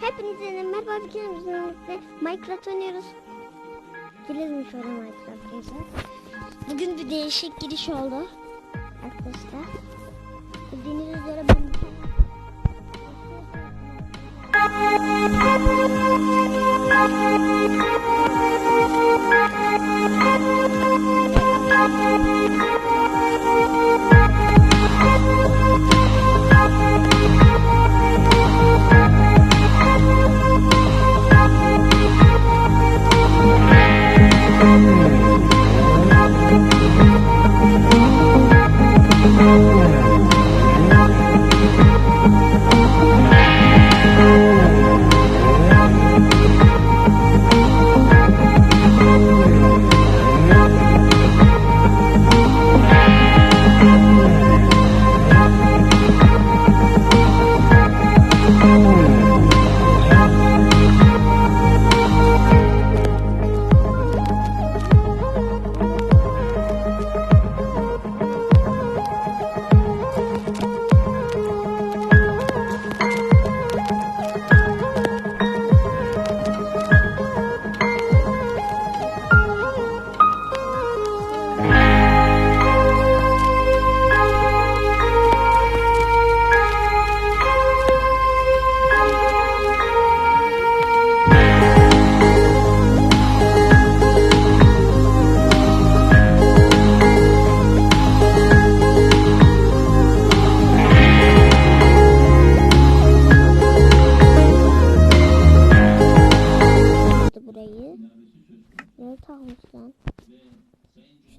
Hepinize merhaba arkadaşlar. Minecraft oynuyoruz. Girelim şöyle Minecraft'ımıza. Bugün bir değişik giriş oldu. Arkadaşlar. Bildiğiniz üzere ben bir tane...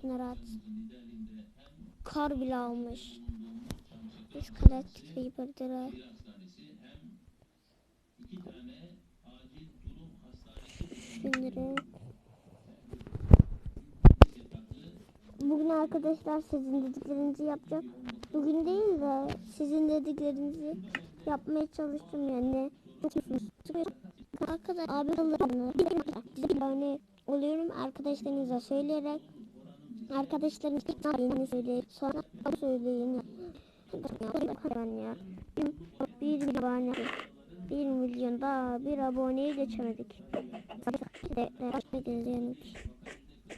Şunları at. Kar bile almış. Biz kar attık ve yıpırdıra. Şunları. Bugün arkadaşlar sizin dediklerinizi yapacağım. Bugün değil de sizin dediklerinizi yapmaya çalıştım yani. Arkadaş abi bir örneği oluyorum arkadaşlarınıza söyleyerek arkadaşlarınıza söyleyin sonra söyleyin ben ya. Bir milyon bir milyon daha bir aboneyi geçemedik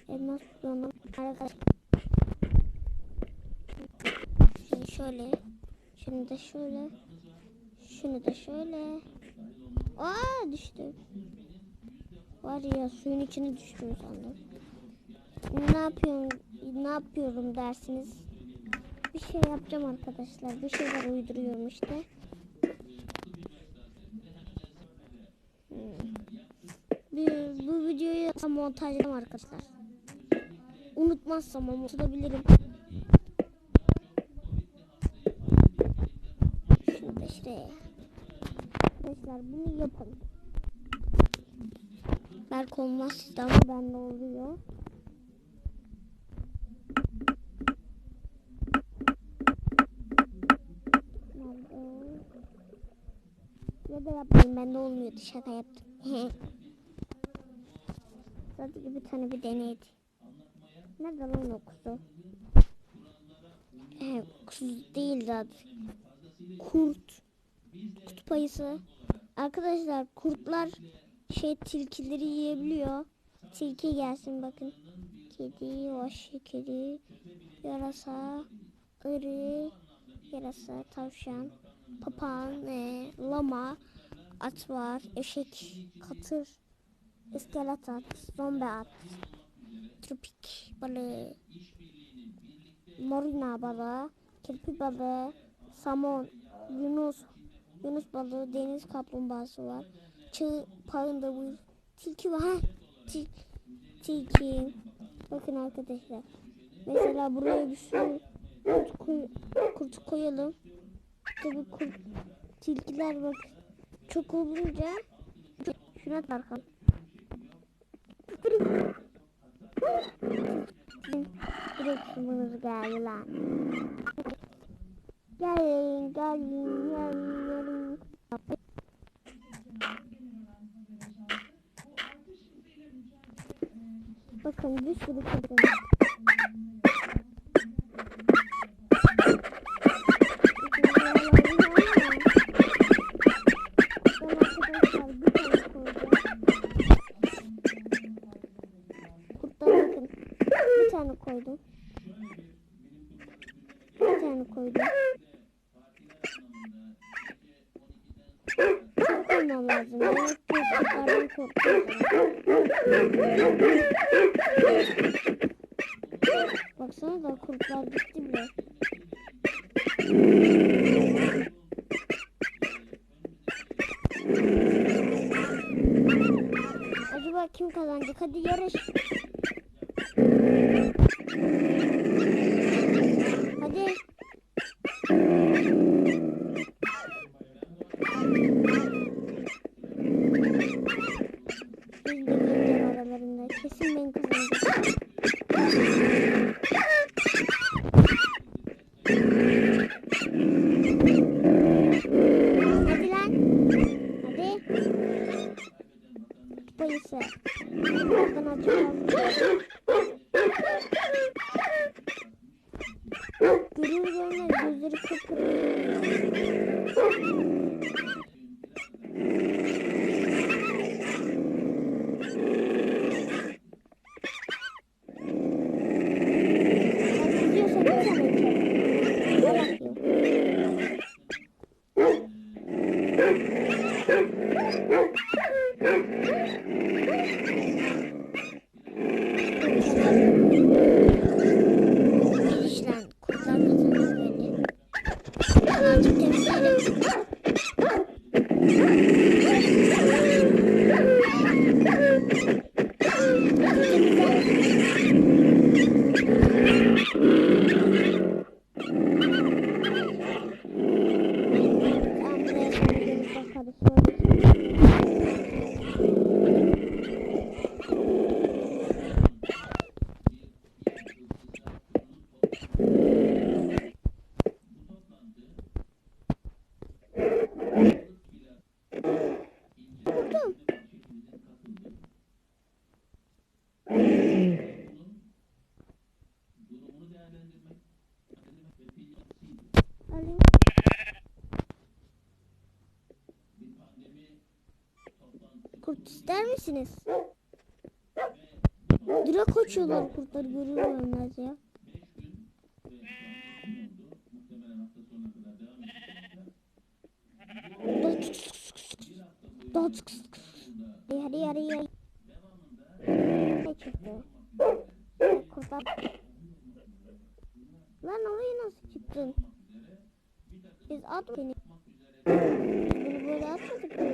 elmas bulamam arkadaşlar Şimdi şöyle şunu da şöyle şunu da şöyle. Aa düştü. Var ya suyun içine düştüm sandım. Şimdi ne yapıyorum? Ne yapıyorum dersiniz? Bir şey yapacağım arkadaşlar. Bir şeyler uyduruyorum işte. Hmm. Bu videoyu montajlayacağım arkadaşlar. Unutmazsam unutabilirim. Da şuraya. Arkadaşlar bunu yapalım. Belki olmaz ama bende oluyor. Nerede? Ya da yapmayın bende olmuyordu şaka yaptım. Sadece bir tane bir deneydi. Nerede lan o kuzu değil zaten. Kurt. Kutup ayısı. Arkadaşlar kurtlar şey tilkileri yiyebiliyor. Tilki gelsin bakın. Kedi, vahşi kedi, yarasa, ırı, yarasa, tavşan, papağan, e, lama, at var, eşek, katır, iskelet at, zombi at, tropik balığı, morina balığı, kirpi balığı, samon, yunus, Yunus balığı, deniz kaplumbağası var. Çığ, pağında bu tilki var. Til, tilki. Bakın arkadaşlar. Mesela buraya bir sürü kurt, koy, kurt koyalım. Tabii kurt, tilkiler bak çok olunca şuna tarkan. Direkt sınırımız geldi lan. Gelin, gelin, gelin, gelin. Bakın bir sürü kadın. tane koydum. Bir tane koydum. Çok olmam lazım. Baksana da kurtlar gitti bile. Acaba kim kazanacak? Hadi yarış. Bayısı. Birazdan açacağım. Görüyor görmez gözleri kıpkırmızı. Sen gidiyorsan ben sana içerim. Gel bakayım. Giriş lan. Kurtlar kazanır beni. Azıcık temizleyelim. Tamam, buraya sonra gelip bakarız. Sonra- Vurdum. Alayım. Kurt ister misiniz? Direkt kaçıyorlar kurtlar görüyor olmaz ya. Daha tık tık hadi hadi hadi. Ne çıktı? Kurtar. Lan oraya nasıl çıktın? Biz at beni. Biz bunu böyle atmadık mı?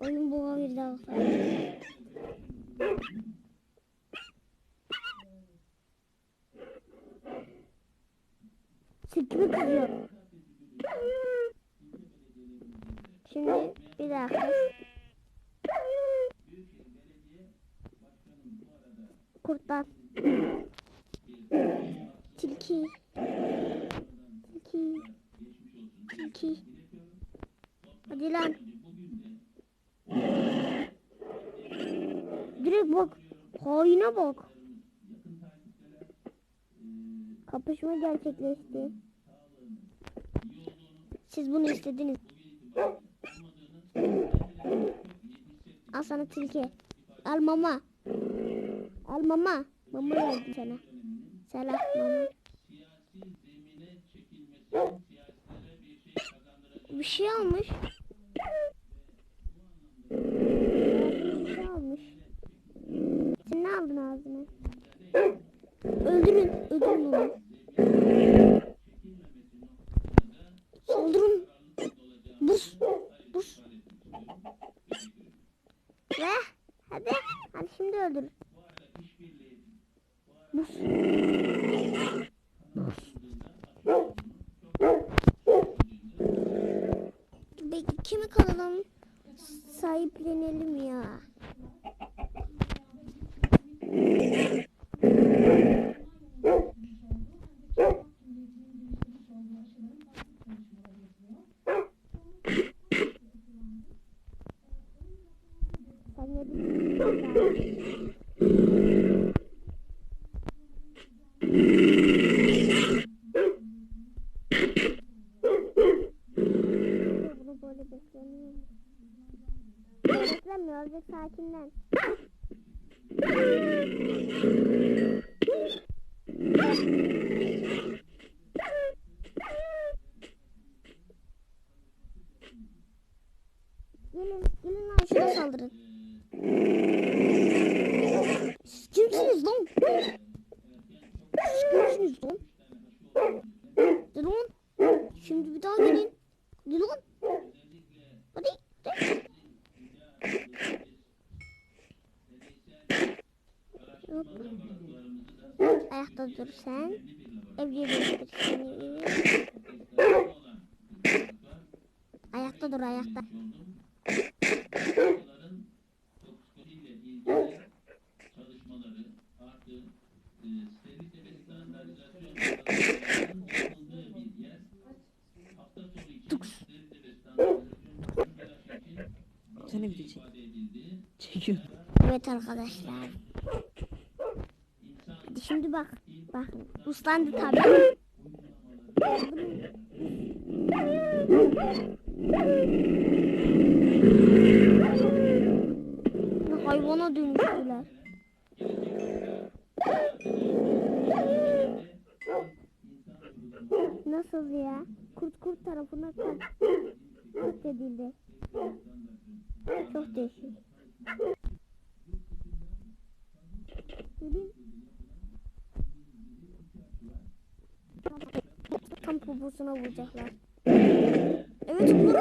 Oyun buğa bir daha. Sikimi kızıyor. Şimdi bir dakika. Kurtlar. Tilki. Tilki. Tilki. Hadi lan. Direkt bak. Haine bak. Kapışma gerçekleşti. Siz bunu istediniz. Al sana tilki. Al mama. Al mama. Mama verdim sana. Selam mama. Bir şey almış. Bir şey almış. Sen ne aldın ağzına? Öldürün. Öldürün onu. Saldırın. Bus. Bus. Ve hadi. Hadi şimdi öldür. Bus. Thank you. Ayakta dur sen. Evliyebilir seni. Ayakta dur ayakta. Sen ne video çek? Çekiyorum. Evet arkadaşlar. Şimdi bak. Bak. Uslandı tabii. Hayvana dönüştüler. Poposuna vuracaklar. Evet vurun.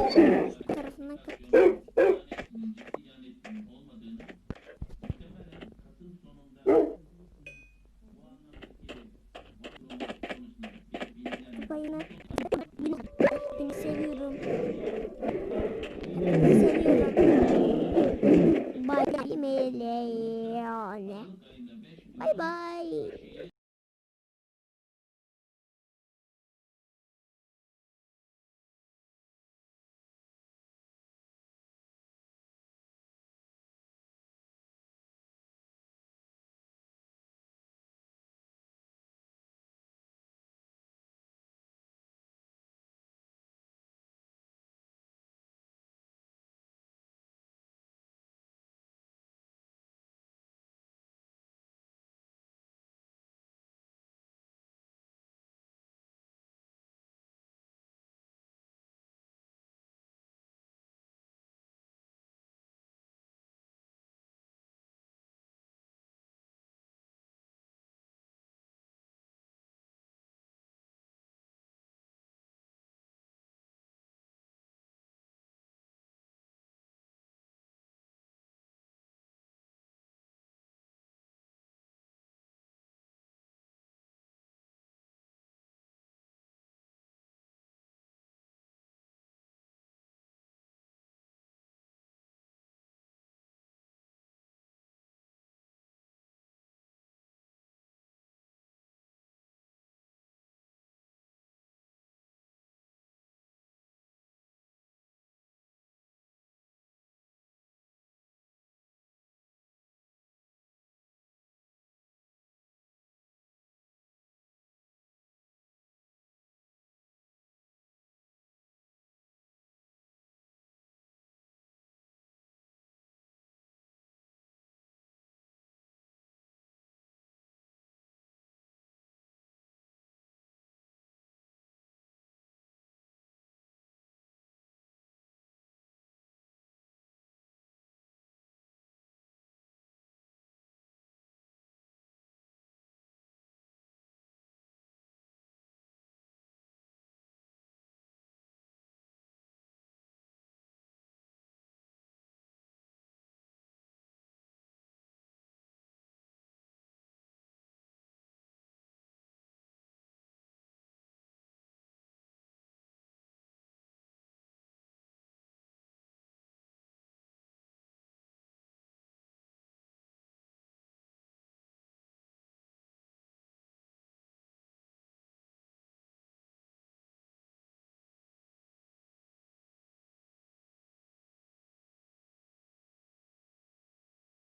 Tarafından kapat. Kupayına seni seviyorum. Seni seviyorum. Bye bye. Bye bye.